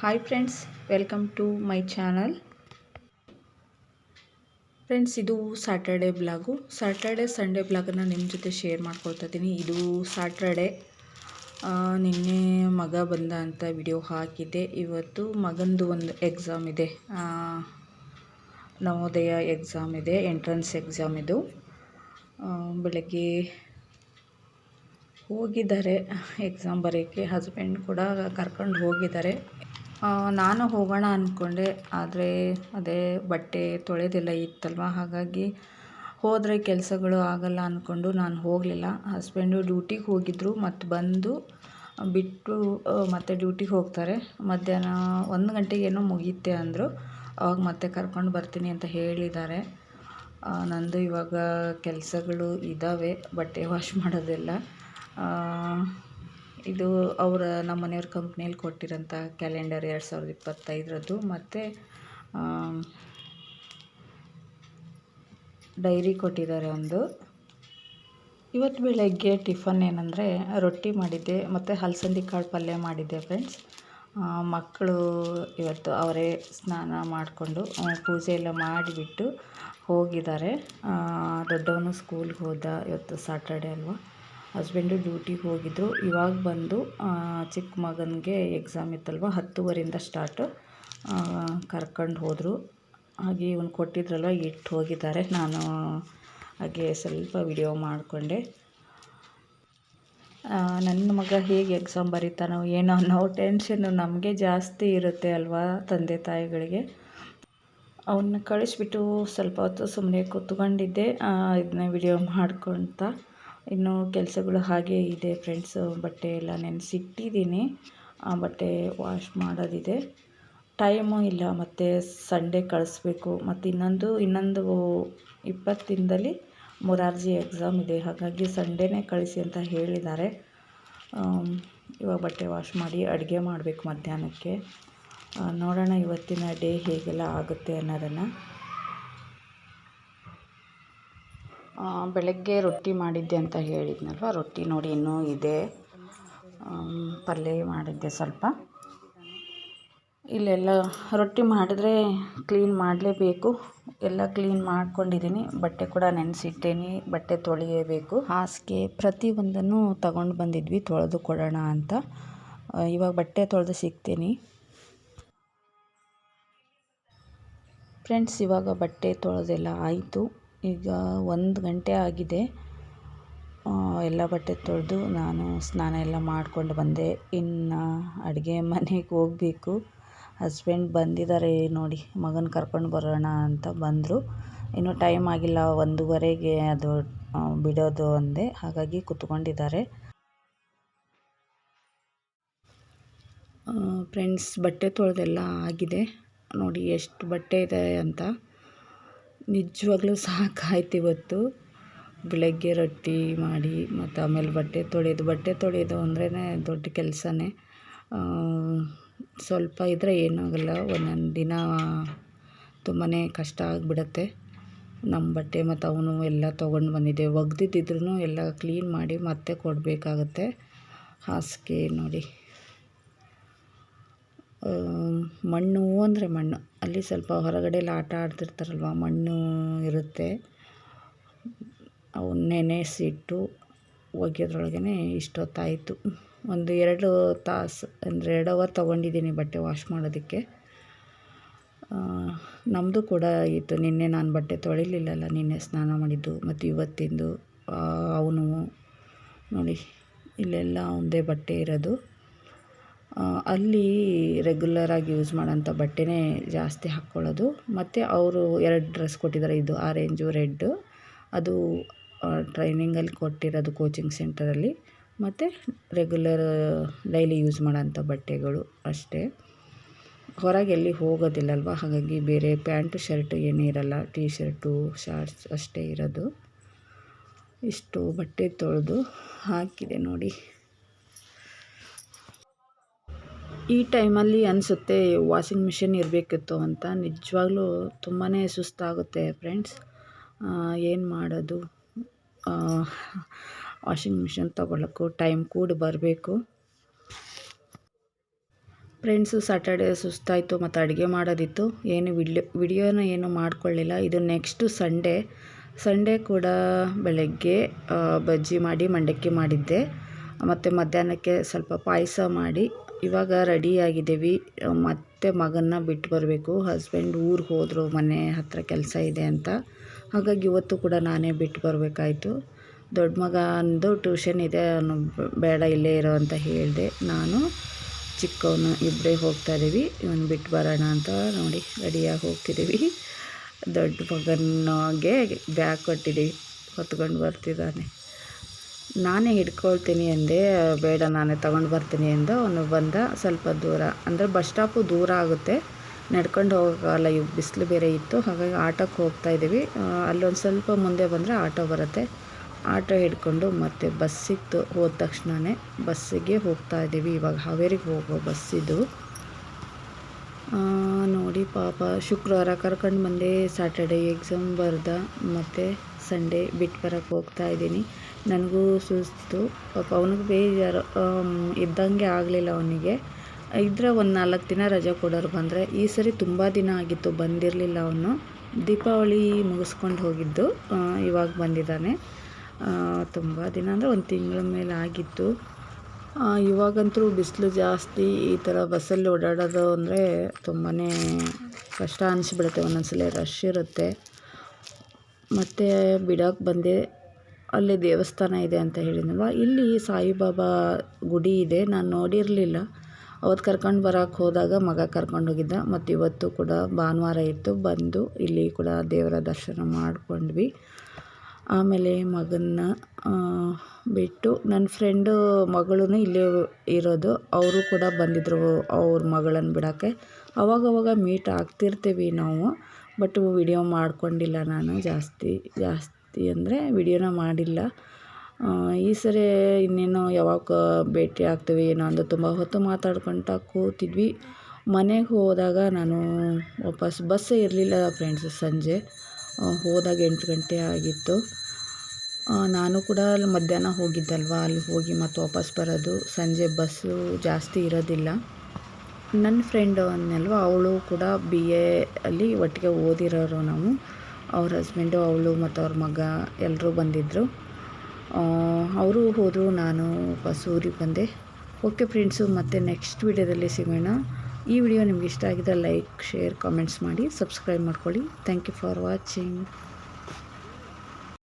Hi friends welcome to my channel friends ಇದು Saturday blog Saturday Sunday ಬ್ಲಾಗನ್ನು ನಿಮ್ಮ ಜೊತೆ ಶೇರ್ ಮಾಡ್ಕೊಳ್ತಾ ಇದ್ದೀನಿ ಇದು ಸ್ಯಾಟರ್ಡೆ ನಿನ್ನೆ ಮಗ ಬಂದ ಅಂತ ವಿಡಿಯೋ ಹಾಕಿದ್ದೆ ಇವತ್ತು ಮಗಂದು ಒಂದು ಎಕ್ಸಾಮ್ ಇದೆ. ನವೋದಯ ಎಕ್ಸಾಮ್ ಇದೆ ಎಂಟ್ರೆನ್ಸ್ ಎಕ್ಸಾಮ್ ಇದು. ಬೆಳಗ್ಗೆ ಹೋಗಿದ್ದಾರೆ. ಎಕ್ಸಾಮ್ ಬರೆಯೋಕ್ಕೆ ಹಸ್ಬೆಂಡ್ ಕೂಡ ಕರ್ಕೊಂಡು ಹೋಗಿದ್ದಾರೆ. ನಾನು ಹೋಗೋಣ ಅಂದ್ಕೊಂಡೆ ಆದರೆ ಅದೇ ಬಟ್ಟೆ ತೊಳೆದಿಲ್ಲ ಇತ್ತಲ್ವ? ಹಾಗಾಗಿ ಹೋದರೆ ಕೆಲಸಗಳು ಆಗಲ್ಲ ಅಂದ್ಕೊಂಡು ನಾನು ಹೋಗಲಿಲ್ಲ. ಹಸ್ಬೆಂಡು ಡ್ಯೂಟಿಗೆ ಹೋಗಿದ್ದರು ಮತ್ತು ಬಂದು ಬಿಟ್ಟು ಮತ್ತೆ ಡ್ಯೂಟಿಗೆ ಹೋಗ್ತಾರೆ. ಮಧ್ಯಾಹ್ನ ಒಂದು ಗಂಟೆಗೆ ಏನೋ ಮುಗಿಯುತ್ತೆ ಅಂದರು. ಅವಾಗ ಮತ್ತೆ ಕರ್ಕೊಂಡು ಬರ್ತೀನಿ ಅಂತ ಹೇಳಿದ್ದಾರೆ. ನಂದು ಇವಾಗ ಕೆಲಸಗಳು ಇದ್ದಾವೆ ಬಟ್ಟೆ ವಾಶ್ ಮಾಡೋದೆಲ್ಲ. ಇದು ಅವರ ನಮ್ಮ ಮನೆಯವ್ರ ಕಂಪ್ನಿಯಲ್ಲಿ ಕೊಟ್ಟಿರೋಂಥ ಕ್ಯಾಲೆಂಡರ್ ಎರಡು ಸಾವಿರದ ಇಪ್ಪತ್ತೈದರದ್ದು. ಮತ್ತು ಡೈರಿ ಕೊಟ್ಟಿದ್ದಾರೆ ಒಂದು. ಇವತ್ತು ಬೆಳಗ್ಗೆ ಟಿಫನ್ ಏನಂದರೆ, ರೊಟ್ಟಿ ಮಾಡಿದ್ದೆ, ಮತ್ತು ಹಲಸಂದಿ ಕಾಳು ಪಲ್ಯ ಮಾಡಿದ್ದೆ ಫ್ರೆಂಡ್ಸ್ ಮಕ್ಕಳು ಇವತ್ತು ಅವರೇ ಸ್ನಾನ ಮಾಡಿಕೊಂಡು ಪೂಜೆ ಎಲ್ಲ ಮಾಡಿಬಿಟ್ಟು ಹೋಗಿದ್ದಾರೆ. ದೊಡ್ಡವನು ಸ್ಕೂಲ್ಗೆ ಹೋದ ಇವತ್ತು ಸಾಟರ್ಡೆ ಅಲ್ವಾ. ಹಸ್ಬೆಂಡು ಡ್ಯೂಟಿಗೆ ಹೋಗಿದ್ದರು ಇವಾಗ ಬಂದು ಚಿಕ್ಕ ಮಗನಿಗೆ ಎಕ್ಸಾಮ್ ಇತ್ತಲ್ವ? ಹತ್ತುವರೆಯಿಂದ ಸ್ಟಾರ್ಟು ಕರ್ಕೊಂಡು ಹೋದರು. ಹಾಗೆ ಇವನು ಕೊಟ್ಟಿದ್ರಲ್ವ? ಇಟ್ಟು ಹೋಗಿದ್ದಾರೆ. ನಾನು ಹಾಗೆ ಸ್ವಲ್ಪ ವಿಡಿಯೋ ಮಾಡಿಕೊಂಡೆ. ನನ್ನ ಮಗ ಹೇಗೆ ಎಕ್ಸಾಮ್ ಬರೀತಾನೋ ಏನೋ ಅನ್ನೋ ಟೆನ್ಷನ್ನು ನಮಗೆ ಜಾಸ್ತಿ ಇರುತ್ತೆ ಅಲ್ವಾ ತಂದೆ ತಾಯಿಗಳಿಗೆ. ಅವನ್ನ ಕಳಿಸ್ಬಿಟ್ಟು ಸ್ವಲ್ಪ ಹೊತ್ತು ಸುಮ್ಮನೆ ಕೂತ್ಕೊಂಡಿದ್ದೆ. ಇದನ್ನ ವಿಡಿಯೋ ಮಾಡ್ಕೊತ. ಇನ್ನು ಕೆಲಸಗಳು ಹಾಗೆ ಇದೆ ಫ್ರೆಂಡ್ಸು ಬಟ್ಟೆ ಎಲ್ಲ ನೆನೆಸಿಟ್ಟಿದ್ದೀನಿ. ಬಟ್ಟೆ ವಾಶ್ ಮಾಡೋದಿದೆ. ಟೈಮು ಇಲ್ಲ, ಮತ್ತು ಸಂಡೇ ಕಳಿಸ್ಬೇಕು. ಮತ್ತು ಇನ್ನೊಂದು ಇನ್ನೊಂದು ಇಪ್ಪತ್ತು ದಿನದಲ್ಲಿ ಮೊರಾರ್ಜಿ ಎಕ್ಸಾಮ್ ಇದೆ. ಹಾಗಾಗಿ ಸಂಡೇನೇ ಕಳಿಸಿ ಅಂತ ಹೇಳಿದ್ದಾರೆ. ಇವಾಗ ಬಟ್ಟೆ ವಾಶ್ ಮಾಡಿ ಅಡುಗೆ ಮಾಡಬೇಕು ಮಧ್ಯಾಹ್ನಕ್ಕೆ. ನೋಡೋಣ ಇವತ್ತಿನ ಡೇ ಹೇಗೆಲ್ಲ ಆಗುತ್ತೆ ಅನ್ನೋದನ್ನು ಆ, ಬೆಳಗ್ಗೆ ರೊಟ್ಟಿ ಮಾಡಿದ್ದೆ ಅಂತ ಹೇಳಿದ್ನಲ್ವ? ರೊಟ್ಟಿ ನೋಡಿ ಇನ್ನೂ ಇದೆ. ಪಲ್ಯ ಮಾಡಿದ್ದೆ ಸ್ವಲ್ಪ. ಇಲ್ಲೆಲ್ಲ ರೊಟ್ಟಿ ಮಾಡಿದ್ರೆ ಕ್ಲೀನ್ ಮಾಡಲೇಬೇಕು. ಎಲ್ಲ ಕ್ಲೀನ್ ಮಾಡ್ಕೊಂಡಿದ್ದೀನಿ. ಬಟ್ಟೆ ಕೂಡ ನೆನೆಸಿಟ್ಟೇನಿ. ಬಟ್ಟೆ ತೊಳೆಯಬೇಕು. ಹಾಸಿಗೆ ಪ್ರತಿಯೊಂದನ್ನು ತಗೊಂಡು ಬಂದಿದ್ವಿ. ತೊಳೆದು ಕೊಡೋಣ ಅಂತ. ಇವಾಗ ಬಟ್ಟೆ ತೊಳೆದು ಸಿಗ್ತೀನಿ. ಫ್ರೆಂಡ್ಸ್, ಇವಾಗ ಬಟ್ಟೆ ತೊಳೆದೆಲ್ಲ ಆಯಿತು. ಈಗ ಒಂದು ಗಂಟೆ ಆಗಿದೆ. ಎಲ್ಲ ಬಟ್ಟೆ ತೊಳೆದು ನಾನು ಸ್ನಾನ ಎಲ್ಲ ಮಾಡ್ಕೊಂಡು ಬಂದೆ. ಇನ್ನು ಅಡುಗೆ ಮನೆಗೆ ಹೋಗಬೇಕು. ಹಸ್ಬೆಂಡ್ ಬಂದಿದ್ದಾರೆ ನೋಡಿ, ಮಗನ ಕರ್ಕೊಂಡು ಬರೋಣ ಅಂತ ಬಂದರು. ಇನ್ನೂ ಟೈಮ್ ಆಗಿಲ್ಲ, ಒಂದೂವರೆಗೆ ಅದು ಬಿಡೋದು ಅಂದೆ. ಹಾಗಾಗಿ ಕೂತ್ಕೊಂಡಿದ್ದಾರೆ. ಫ್ರೆಂಡ್ಸ್, ಬಟ್ಟೆ ತೊಳೆದೆಲ್ಲ ಆಗಿದೆ. ನೋಡಿ, ಎಷ್ಟು ಬಟ್ಟೆ ಇದೆ ಅಂತ. ನಿಜವಾಗ್ಲೂ ಸಾಕಾಯ್ತು ಇವತ್ತು. ಬೆಳಗ್ಗೆ ರೊಟ್ಟಿ ಮಾಡಿ ಮತ್ತು ಆಮೇಲೆ ಬಟ್ಟೆ ತೊಳೆಯೋದು ಬಟ್ಟೆ ತೊಳೆಯೋದು ಅಂದ್ರೇ ದೊಡ್ಡ ಕೆಲಸನೇ. ಸ್ವಲ್ಪ ಇದ್ದರೆ ಏನಾಗಲ್ಲ, ಒಂದೊಂದು ದಿನ ತುಂಬಾ ಕಷ್ಟ ಆಗಿಬಿಡತ್ತೆ. ನಮ್ಮ ಬಟ್ಟೆ ಮತ್ತು ಅವನು ಎಲ್ಲ ತೊಗೊಂಡು ಬಂದಿದ್ದೆ ಒಗ್ದಿದ್ದಿದ್ರು ಎಲ್ಲ ಕ್ಲೀನ್ ಮಾಡಿ ಮತ್ತೆ ಕೊಡಬೇಕಾಗತ್ತೆ. ಹಾಸಿಗೆ ನೋಡಿ. ಮಣ್ಣು ಅಂದರೆ ಮಣ್ಣು. ಅಲ್ಲಿ ಸ್ವಲ್ಪ ಹೊರಗಡೆ ಎಲ್ಲ ಆಟ ಆಡ್ತಿರ್ತಾರಲ್ವ, ಮಣ್ಣು ಇರುತ್ತೆ. ಅವು ನೆನೆಸಿಟ್ಟು ಒಗೆಯೋದ್ರೊಳಗೇ ಇಷ್ಟೊತ್ತಾಯಿತು. ಒಂದು ಎರಡು ತಾಸು, ಅಂದರೆ ಎರಡು ಅವರ್ ತೊಗೊಂಡಿದ್ದೀನಿ ಬಟ್ಟೆ ವಾಶ್ ಮಾಡೋದಕ್ಕೆ. ನಮ್ಮದು ಕೂಡ ಇತ್ತು. ನಿನ್ನೆ ನಾನು ಬಟ್ಟೆ ತೊಳಿಲಿಲ್ಲಲ್ಲ, ನಿನ್ನೆ ಸ್ನಾನ ಮಾಡಿದ್ದು. ಮತ್ತು ಇವತ್ತಿಂದು ಅವನು ನೋಡಿ, ಇಲ್ಲೆಲ್ಲ ಒಂದೇ ಬಟ್ಟೆ ಇರೋದು. ಅಲ್ಲಿ ರೆಗ್ಯುಲರಾಗಿ ಯೂಸ್ ಮಾಡೋಂಥ ಬಟ್ಟೆನೇ ಜಾಸ್ತಿ ಹಾಕ್ಕೊಳ್ಳೋದು ಮತ್ತು ಅವರು ಎರಡು ಡ್ರೆಸ್ ಕೊಟ್ಟಿದ್ದಾರೆ ಇದು ಆರೆಂಜು ರೆಡ್ಡು ಅದು ಟ್ರೈನಿಂಗಲ್ಲಿ ಕೊಟ್ಟಿರೋದು ಕೋಚಿಂಗ್ ಸೆಂಟರಲ್ಲಿ ಮತ್ತು ರೆಗ್ಯುಲರ್ ಡೈಲಿ ಯೂಸ್ ಮಾಡೋಂಥ ಬಟ್ಟೆಗಳು ಅಷ್ಟೇ. ಹೊರಗೆ ಎಲ್ಲಿ ಹೋಗೋದಿಲ್ಲಲ್ವ? ಹಾಗಾಗಿ ಬೇರೆ ಪ್ಯಾಂಟು ಶರ್ಟು ಏನೂ ಇರಲ್ಲ. ಟೀ ಶರ್ಟು ಶಾರ್ಟ್ಸ್ ಅಷ್ಟೇ ಇರೋದು. ಇಷ್ಟು ಬಟ್ಟೆ ತೊಳೆದು ಹಾಕಿದೆ ನೋಡಿ. ಈ ಟೈಮಲ್ಲಿ ಅನಿಸುತ್ತೆ ವಾಷಿಂಗ್ ಮಿಷಿನ್ ಇರಬೇಕಿತ್ತು ಅಂತ. ನಿಜವಾಗ್ಲೂ ತುಂಬಾ ಸುಸ್ತಾಗುತ್ತೆ ಫ್ರೆಂಡ್ಸ್. ಏನು ಮಾಡೋದು? ವಾಷಿಂಗ್ ಮಿಷಿನ್ ತೊಗೊಳಕ್ಕೂ ಟೈಮ್ ಕೂಡ ಬರಬೇಕು. ಫ್ರೆಂಡ್ಸು ಸಾಟರ್ಡೆ ಸುಸ್ತಾಯಿತು ಮತ್ತು ಅಡುಗೆ ಮಾಡೋದಿತ್ತು. ಏನು ವಿಡಿಯೋ ವಿಡಿಯೋನ ಏನು ಮಾಡ್ಕೊಳ್ಳಿಲ್ಲ. ಇದು ನೆಕ್ಸ್ಟು ಸಂಡೇ ಸಂಡೇ ಕೂಡ ಬೆಳಗ್ಗೆ ಬಜ್ಜಿ ಮಾಡಿ, ಮಂಡಕ್ಕಿ ಮಾಡಿದ್ದೆ. ಮತ್ತು ಮಧ್ಯಾಹ್ನಕ್ಕೆ ಸ್ವಲ್ಪ ಪಾಯಸ ಮಾಡಿ ಇವಾಗ ರೆಡಿಯಾಗಿದ್ದೀವಿ ಮತ್ತೆ ಮಗನ್ನ ಬಿಟ್ಟು ಬರಬೇಕು. ಹಸ್ಬೆಂಡ್ ಊರಿಗೆ ಹೋದರು ಮನೆ ಹತ್ತಿರ ಕೆಲಸ ಇದೆ ಅಂತ. ಹಾಗಾಗಿ ಇವತ್ತು ಕೂಡ ನಾನೇ ಬಿಟ್ಟು ಬರಬೇಕಾಯ್ತು. ದೊಡ್ಡ ಮಗ ಅಂದು ಟ್ಯೂಷನ್ ಇದೆ ಅವನು ಬೇಡ ಇಲ್ಲೇ ಇರೋ ಅಂತ ಹೇಳಿದೆ. ನಾನು ಚಿಕ್ಕವನು ಇಬ್ಬರೇ ಹೋಗ್ತಾ ಇದ್ದೀವಿ. ಇವನು ಬಿಟ್ಟು ಬರೋಣ ಅಂತ ನೋಡಿ ರೆಡಿಯಾಗಿ ಹೋಗ್ತಿದ್ದೀವಿ. ದೊಡ್ಡ ಮಗನಿಗೆ ಬ್ಯಾಗ್ ಕೊಟ್ಟಿದ್ದೀವಿ. ಹೊತ್ಕೊಂಡು ಬರ್ತಿದ್ದಾನೆ. ನಾನೇ ಹಿಡ್ಕೊಳ್ತೀನಿ ಅಂದೆ, ಬೇಡ ನಾನೇ ತಗೊಂಡು ಬರ್ತೀನಿ ಎಂದು ಅವನು ಬಂದ ಸ್ವಲ್ಪ ದೂರ, ಅಂದರೆ ಬಸ್ ಸ್ಟಾಪು ದೂರ ಆಗುತ್ತೆ. ನಡ್ಕೊಂಡು ಹೋಗೋಲ್ಲ, ಇವು ಬಿಸಿಲು ಬೇರೆ ಇತ್ತು. ಹಾಗಾಗಿ ಆಟೋಕ್ಕೆ ಹೋಗ್ತಾ ಇದ್ದೀವಿ. ಅಲ್ಲೊಂದು ಸ್ವಲ್ಪ ಮುಂದೆ ಬಂದರೆ ಆಟೋ ಬರುತ್ತೆ. ಆಟೋ ಹಿಡ್ಕೊಂಡು ಮತ್ತೆ ಬಸ್ ಸಿಕ್ತು, ಹೋದ ತಕ್ಷಣವೇ ಬಸ್ಸಿಗೆ ಹೋಗ್ತಾ ಇದ್ದೀವಿ. ಇವಾಗ ಹಾವೇರಿಗೆ ಹೋಗೋ ಬಸ್ಸಿದು ನೋಡಿ ಪಾಪ, ಶುಕ್ರವಾರ ಕರ್ಕೊಂಡು ಬಂದೆ. ಸ್ಯಾಟರ್ಡೇ ಎಕ್ಸಾಮ್ ಬರ್ದ, ಮತ್ತು ಸಂಡೇ ಬಿಟ್ಟು ಬರೋಕ್ಕೆ ಹೋಗ್ತಾ ಇದ್ದೀನಿ. ನನಗೂ ಸುಸ್ತು. ಪಾಪ ಅವನಿಗೆ ಬೇಜಾರು. ಇದ್ದಂಗೆ ಆಗಲಿಲ್ಲ ಅವನಿಗೆ. ಇದ್ದರೆ ಒಂದು ನಾಲ್ಕು ದಿನ ರಜೆ ಕೊಡೋರು ಬಂದರೆ. ಈ ಸರಿ ತುಂಬ ದಿನ ಆಗಿತ್ತು, ಬಂದಿರಲಿಲ್ಲ ಅವನು. ದೀಪಾವಳಿ ಮುಗಿಸ್ಕೊಂಡು ಹೋಗಿದ್ದು ಇವಾಗ ಬಂದಿದ್ದಾನೆ. ತುಂಬ ದಿನ ಅಂದರೆ ಒಂದು ತಿಂಗಳ ಮೇಲೆ ಆಗಿತ್ತು. ಇವಾಗಂತೂ ಬಿಸಿಲು ಜಾಸ್ತಿ, ಈ ಥರ ಬಸ್ಸಲ್ಲಿ ಓಡಾಡೋದು ಅಂದರೆ ತುಂಬಾ ಕಷ್ಟ ಅನಿಸ್ಬಿಡುತ್ತೆ. ಒಂದೊಂದ್ಸಲ ರಶ್ ಇರುತ್ತೆ. ಮತ್ತು ಬಿಡೋಕೆ ಬಂದೆ ಅಲ್ಲಿ ದೇವಸ್ಥಾನ ಇದೆ ಅಂತ ಹೇಳಿದ್ನಲ್ವ? ಇಲ್ಲಿ ಸಾಯಿಬಾಬಾ ಗುಡಿ ಇದೆ, ನಾನು ನೋಡಿರಲಿಲ್ಲ. ಅವತ್ತು ಕರ್ಕೊಂಡು ಬರೋಕ್ಕೆ ಹೋದಾಗ ಮಗ ಕರ್ಕೊಂಡು ಹೋಗಿದ್ದ. ಮತ್ತು ಇವತ್ತು ಕೂಡ ಭಾನುವಾರ ಇತ್ತು. ಬಂದು ಇಲ್ಲಿ ಕೂಡ ದೇವರ ದರ್ಶನ ಮಾಡಿಕೊಂಡ್ವಿ. ಆಮೇಲೆ ಮಗನ್ನ ಬಿಟ್ಟು ನನ್ನ ಫ್ರೆಂಡು ಮಗಳೂ ಇಲ್ಲೇ ಇರೋದು. ಅವರು ಕೂಡ ಬಂದಿದ್ದರು ಅವ್ರ ಮಗಳನ್ನು ಬಿಡೋಕ್ಕೆ. ಅವಾಗವಾಗ ಮೀಟ್ ಆಗ್ತಿರ್ತೀವಿ ನಾವು, ಬಟ್ ವಿಡಿಯೋ ಮಾಡಿಕೊಂಡಿಲ್ಲ ನಾನು ಜಾಸ್ತಿ ಜಾಸ್ತಿ. ಅಂದರೆ ವಿಡಿಯೋನ ಮಾಡಿಲ್ಲ. ಈ ಸರಿ ಇನ್ನೇನು ಯಾವಾಗ ಭೇಟಿ ಆಗ್ತೀವಿ ಏನೋ ಅಂದು ತುಂಬ ಹೊತ್ತು ಮಾತಾಡ್ಕೊಳ್ತಾ ಕೂತಿದ್ವಿ. ಮನೆಗೆ ಹೋದಾಗ ನಾನು ವಾಪಸ್ ಬಸ್ಸೇ ಇರಲಿಲ್ಲ ಫ್ರೆಂಡ್ಸ್ ಸಂಜೆ. ಹೋದಾಗ ಎಂಟು ಗಂಟೆ ಆಗಿತ್ತು. ನಾನು ಕೂಡ ಅಲ್ಲಿ ಮಧ್ಯಾಹ್ನ ಹೋಗಿದ್ದಲ್ವ? ಅಲ್ಲಿ ಹೋಗಿ ಮತ್ತೆ ವಾಪಸ್ ಬರೋದು. ಸಂಜೆ ಬಸ್ಸು ಜಾಸ್ತಿ ಇರೋದಿಲ್ಲ. ನನ್ನ ಫ್ರೆಂಡ್ ಅನ್ನಲ್ವ, ಅವಳು ಕೂಡ ಬಿ ಎ ಅಲ್ಲಿ ಒಟ್ಟಿಗೆ ಓದಿರೋರು ನಾವು. ಅವ್ರ ಹಸ್ಬೆಂಡು ಅವಳು ಮತ್ತು ಅವ್ರ ಮಗ ಎಲ್ಲರೂ ಬಂದಿದ್ದರು ಅವರು ಹೋದರು, ನಾನು ವಾಪಸ್ ಊರಿಗೆ ಬಂದೆ. ಓಕೆ ಫ್ರೆಂಡ್ಸು ಮತ್ತೆ ನೆಕ್ಸ್ಟ್ ವಿಡಿಯೋದಲ್ಲಿ ಸಿಗೋಣ. ಈ ವಿಡಿಯೋ ನಿಮ್ಗೆ ಇಷ್ಟ ಆಗಿದ್ರೆ ಲೈಕ್ ಶೇರ್ ಕಾಮೆಂಟ್ಸ್ ಮಾಡಿ ಸಬ್ಸ್ಕ್ರೈಬ್ ಮಾಡ್ಕೊಳ್ಳಿ. Thank you for watching